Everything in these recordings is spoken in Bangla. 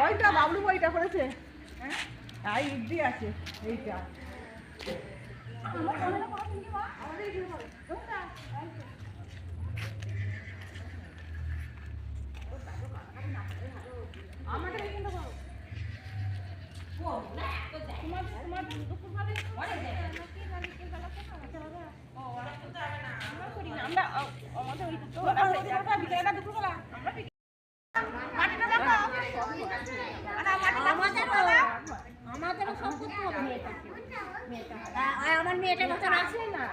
ওইটা বাবলু বইটা করেছে হ্যাঁ? আর ইট দিয়ে আছে এইটা। আমরা আমাদের ওই দুটো বিকেলটা দুপুরবেলা আমরা মাটিটা দেখো আমাদেরও সব করতে হবে মেয়েটা মেয়েটা তা- আর আমার মেয়েটা বছর আসে না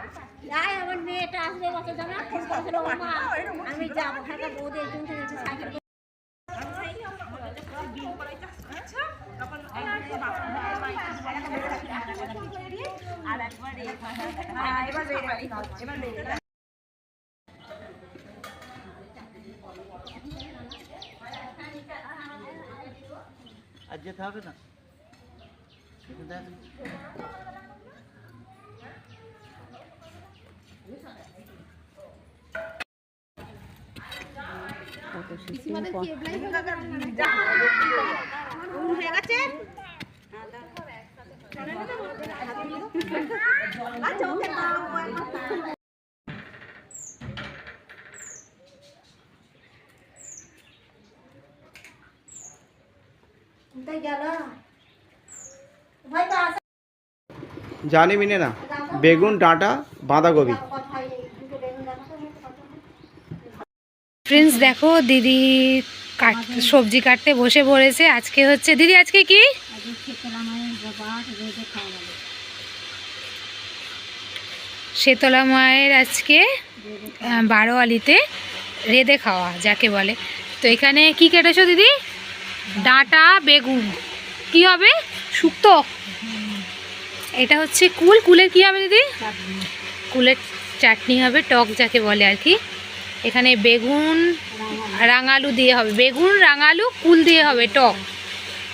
তাই আমার মেয়েটা আসবে বছর জানা ফোন করেছিল ও মা আমি যাব। হ্যাঁ বৌদি একজন সাইকেল আর যেতে হবে না? কিন্তু দেখ হয়ে গেছে? আচ্ছা ওকে জানি মিনে না। বেগুন ডাঁটা বাঁধাকপি কথা হয় দুটো বেগুন রাখো ফ্রেন্ডস দেখো দিদি কাট সবজি কাটতে বসে পড়েছে। আজকে হচ্ছে দিদি আজকে কি? শেতলা মায়ের আজকে বারোয়ালিতে রেঁধে খাওয়া যাকে বলে। তো এখানে কি কেটেছো দিদি? ডাঁটা। বেগুন। কি হবে? শুক্তো। এটা হচ্ছে কুল। কুলের কি হবে দিদি? কুলের চাটনি হবে টক যাকে বলে আর কি। এখানে বেগুন, রাঙালু দিয়ে হবে। বেগুন, রাঙালু, কুল দিয়ে হবে টক।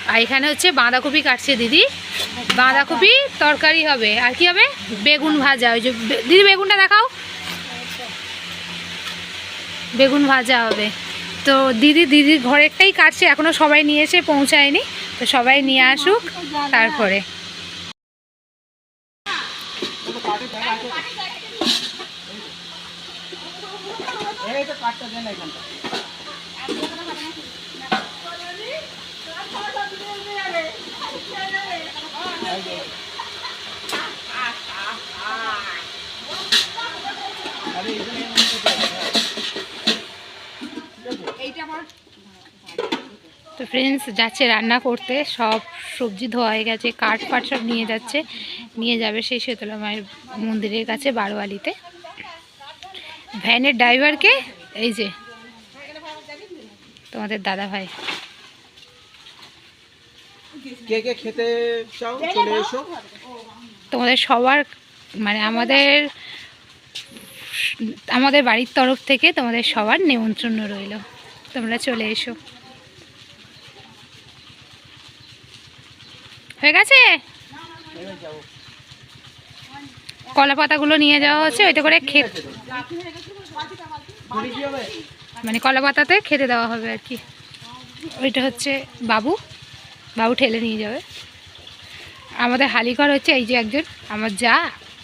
আর এখানে হচ্ছে বাঁধাকপি কাটছে দিদি। বাঁধাকপি তরকারি হবে। আর কি হবে? বেগুন ভাজা। ওই যে দিদি, বেগুনটা দেখাও। বেগুন ভাজা হবে। তো দিদি, দিদির ঘরেরটাই কাটছে। এখনও সবাই নিয়ে এসে পৌঁছায়নি। তো সবাই নিয়ে আসুক। তারপরে। এই তো দেন এখানটা হ্যাঁ। তো ফ্রেন্ডস যাচ্ছে রান্না করতে সব সবজি ধোয়া হয়ে গেছে কাঠ ফাট সব নিয়ে যাচ্ছে। নিয়ে যাবে সেই শীতলা মায়ের মন্দিরের কাছে বারোয়ালিতে। ভ্যানের ড্রাইভারকে এই যে তোমাদের দাদা ভাই। কে কে খেতে এসো। তোমাদের সবার মানে আমাদের আমাদের বাড়ির তরফ থেকে তোমাদের সবার নেমন্ত্রণ রইল। তোমরা চলে এসো। হয়ে গেছে? কলা পাতাগুলো নিয়ে যাওয়া হচ্ছে ওইটা করে খেত মানে কলা পাতাতে খেতে দেওয়া হবে আর কি। ওইটা হচ্ছে বাবু বাবু ঠেলে নিয়ে যাবে। আমাদের হালিঘর হচ্ছে এই যে একজন, আমার যা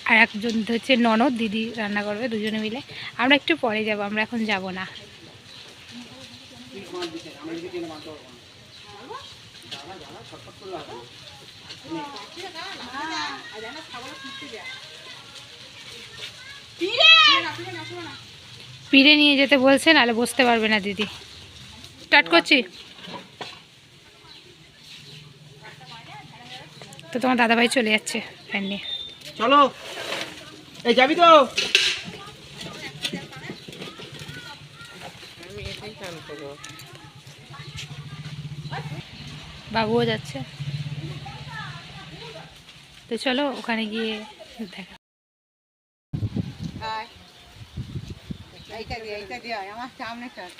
আর একজন হচ্ছে ননদ, দিদি রান্না করবে দুজনে মিলে। আমরা একটু পরে যাব, আমরা এখন যাব না। পিড়ে নিয়ে যেতে বলছে নাহলে বসতে পারবে না দিদি। স্টার্ট করছি? তো তোমার দাদাভাই চলে যাচ্ছে ফ্যান নিয়ে। চলো। এই যাবি তো? বাবুও যাচ্ছে। তো চলো ওখানে গিয়ে দেখা। এইটা দিয়ে এইটা দিয়ে আমার সামনে চল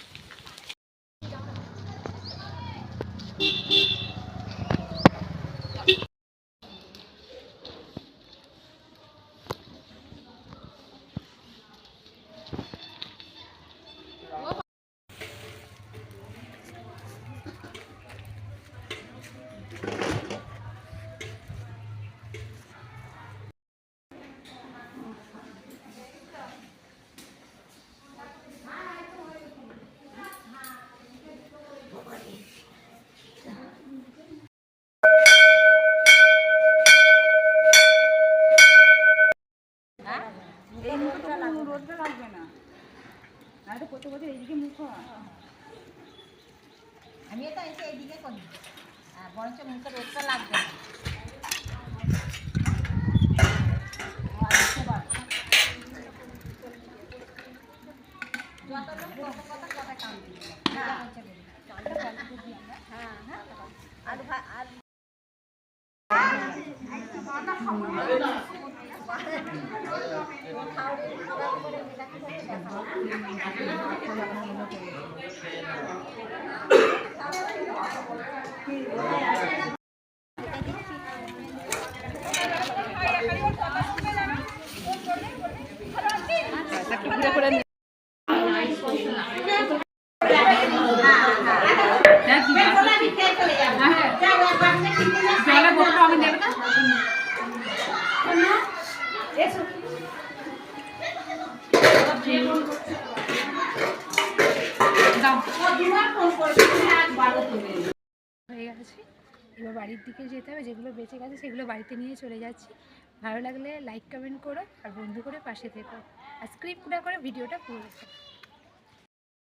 না তো করতে করতে এইদিকে মুখ হয় আমি তো এসে এইদিকে করি আর বরঞ্চ মুখে রোদটা লাগবে না যত লোক তত কথা কথা কাম দিবে হ্যাঁ হ্যাঁ আর ভা- আর হয়ে গেছে। এবার বাড়ির দিকে যেতে হবে, যেগুলো বেঁচে গেছে সেগুলো বাড়িতে নিয়ে চলে যাচ্ছি। ভালো লাগলে লাইক কমেন্ট করো, আর বন্ধু করে পাশে থেকো। আর স্ক্রিপ্ট না করে ভিডিওটা পুরো